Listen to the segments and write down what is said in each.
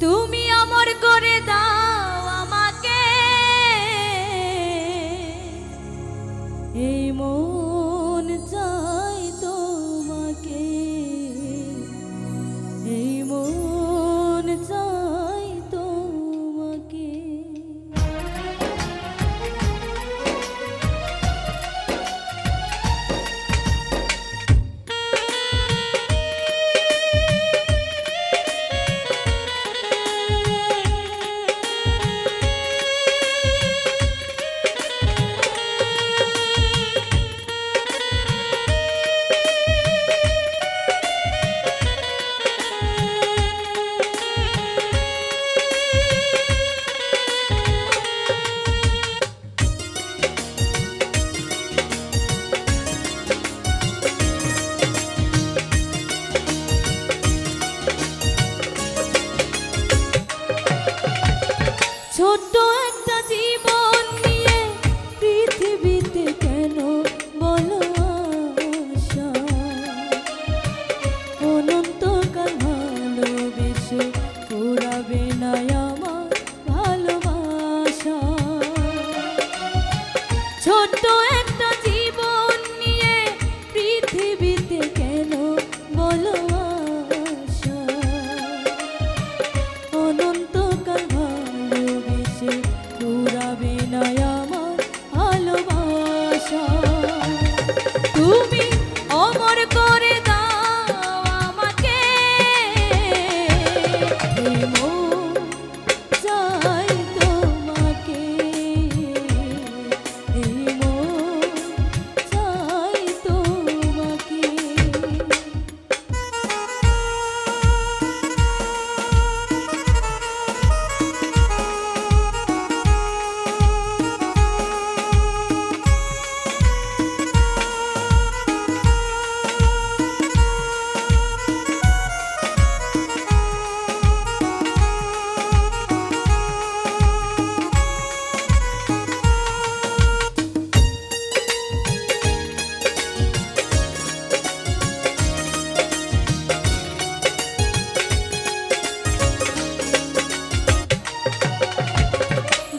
তুমি আমার করে দাও।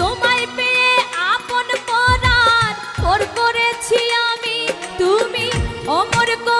তোমায় আমি। তুমি অমর করে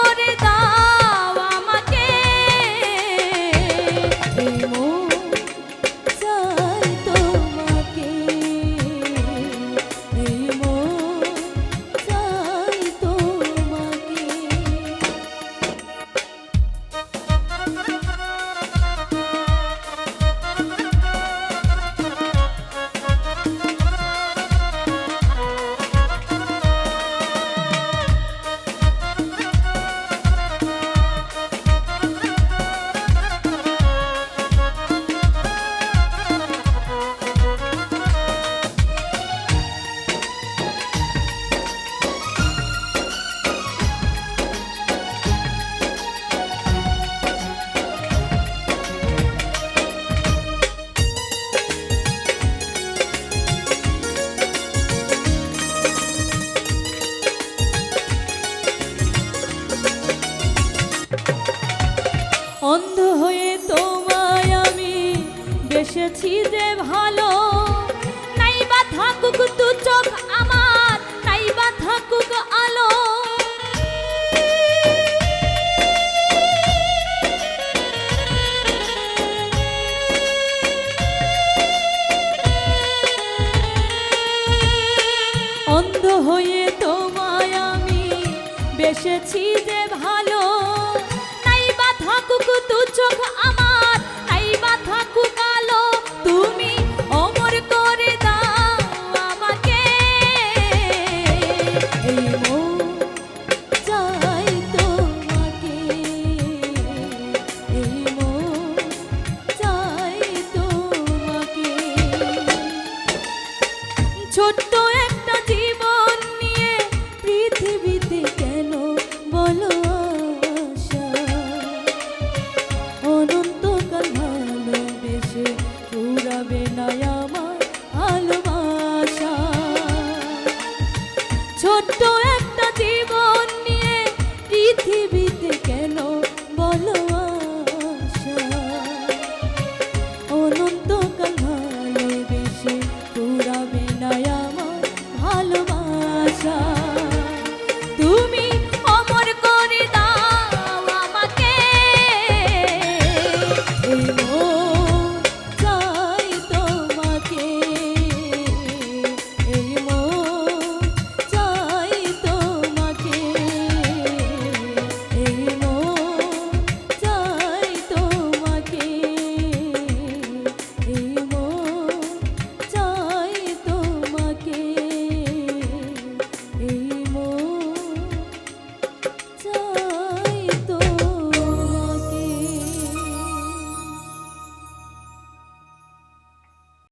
বেসেছি যে ভালো। থাকুক দু চোখ আমার থাকুক আলো। অন্ধ হয়ে তোমায় আমি বেসেছি যে